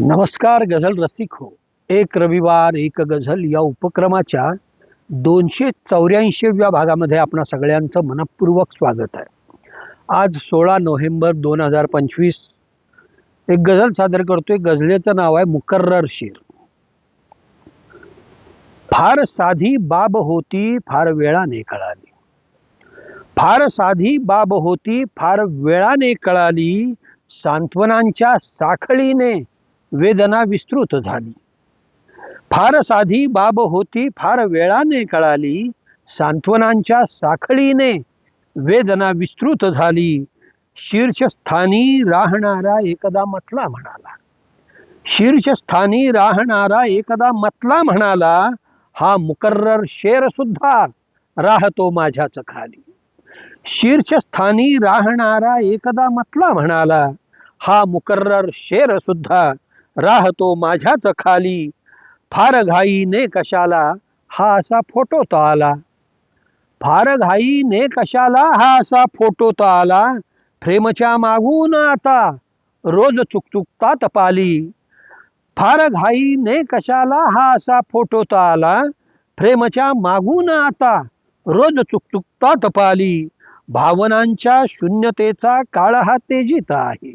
नमस्कार गझल रसिक हो. एक रविवार एक गझल या उपक्रमाच्या दोनशे चौऱ्याऐंशीव्या भागामध्ये आपणा सगळ्यांचं मनपूर्वक स्वागत आहे. आज सोळा नोव्हेंबर दोन हजार पंचवीस. एक गझल सादर करतोय. गझलेचं नाव आहे मुकर्रर शेर. फार साधी बाब होती फार वेळाने कळाली. फार साधी बाब होती फार वेळाने कळाली सांत्वनांच्या साखळीने वेदना विस्तृत झाली. फार साधी बाब होती फार वेळाने कळाली. सांत्वनांच्या साखळीने वेदना विस्तृत झाली. शीर्षस्थानी राहणारा एकदा म्हटला म्हणाला. शीर्षस्थानी राहणारा एकदा मतला म्हणाला हा मुकर्रर शेर सुद्धा राहतो माझ्याच खाली. शीर्षस्थानी राहणारा एकदा मतला म्हणाला हा मुकर्रर शेर सुद्धा राहतो माझ्याच खाली. फार घाईने कशाला हा असा फोटो तो आला. फार घाईने कशाला हा असा फोटो तो आला. फ्रेमच्या मागून आता रोज चुकचुकतात पाली. फार घाईने कशाला हा असा फोटो तो आला. फ्रेमच्या मागून आता रोज चुकचुकतात पाली. भावनांच्या शून्यतेचा काळ हा तेजीत आहे.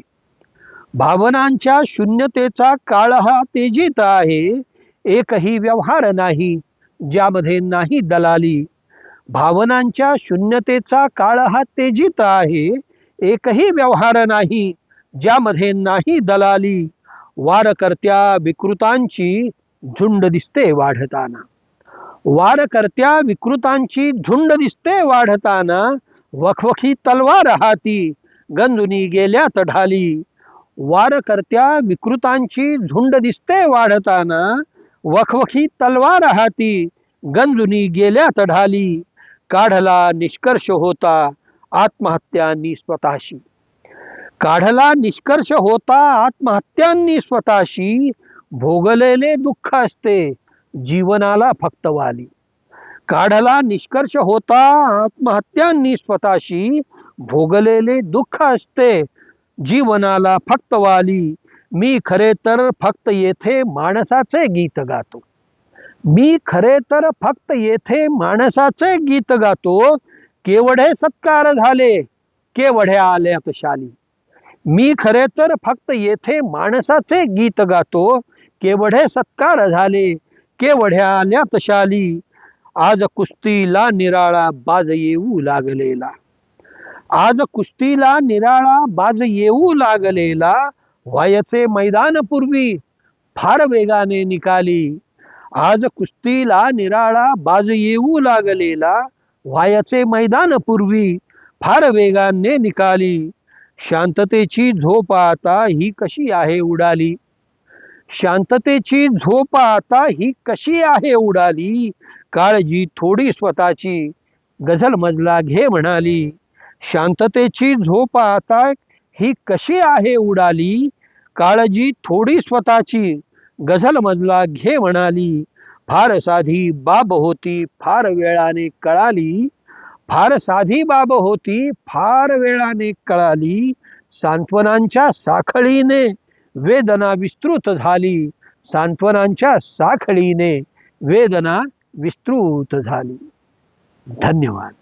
भावनांच्या शून्यतेचा काळ हा तेजीत आहे. एकही व्यवहार नाही ज्यामध्ये नाही दलाली. भावनांच्या शून्यतेचा काळ हा तेजीत आहे. एकही व्यवहार नाही ज्यामध्ये नाही दलाली. वारकर्त्या विकृतांची झुंड दिसते वाढताना. वारकर्त्या विकृतांची झुंड दिसते वाढताना वखवखी तलवार हाती गंजुनी गेल्यात ढाली. वारकर्त्या विकृतांची झुंड दिसते वाढताना. वखवखी तलवार हाती गंजुनी गेल्या चढाली काढला निष्कर्ष होता आत्महत्यांनी स्वतःशी. काढला निष्कर्ष होता आत्महत्यांनी स्वतःशी. भोगलेले दुःख असते जीवनाला फक्त वाली काढला निष्कर्ष होता आत्महत्यांनी स्वतःशी. भोगलेले दुःख असते जीवनाला फक्त वाली. मी खरे तर फक्त येथे माणसाचे गीत गातो. मी खरे तर फक्त येथे माणसाचे गीत गातो. केवढे सत्कार झाले केवढे आल्यात शाली. मी खरे तर फक्त येथे माणसाचे गीत गातो. केवढे सत्कार झाले केवढ्या आल्यात शाली. आज कुस्तीला निराळा बाज येऊ लागलेला. आज कुस्तीला निराळा बाज येऊ लागलेला व्हायचे मैदान पूर्वी फार वेगाने निकाली आज कुस्तीला निराळा बाज येऊ लागलेला वायाचे मैदान पूर्वी फार वेगाने निकाली शांततेची झोप आता ही कशी आहे उडाली? शांततेची झोप आता ही कशी आहे उडाली? काळजी थोडी स्वतःची गझल मजला घे म्हणाली. शांततेची झोप आता ही कशी आहे उडाली? काळजी थोडी स्वतःची. गझल मजला घे म्हणाली. फार साधी बाब होती फार वेळाने कळाली. फार साधी बाब होती फार वेळाने कळाली. सांत्वनांच्या साखळीने वेदना विस्तृत झाली. सांत्वनांच्या साखळीने वेदना विस्तृत झाली. धन्यवाद.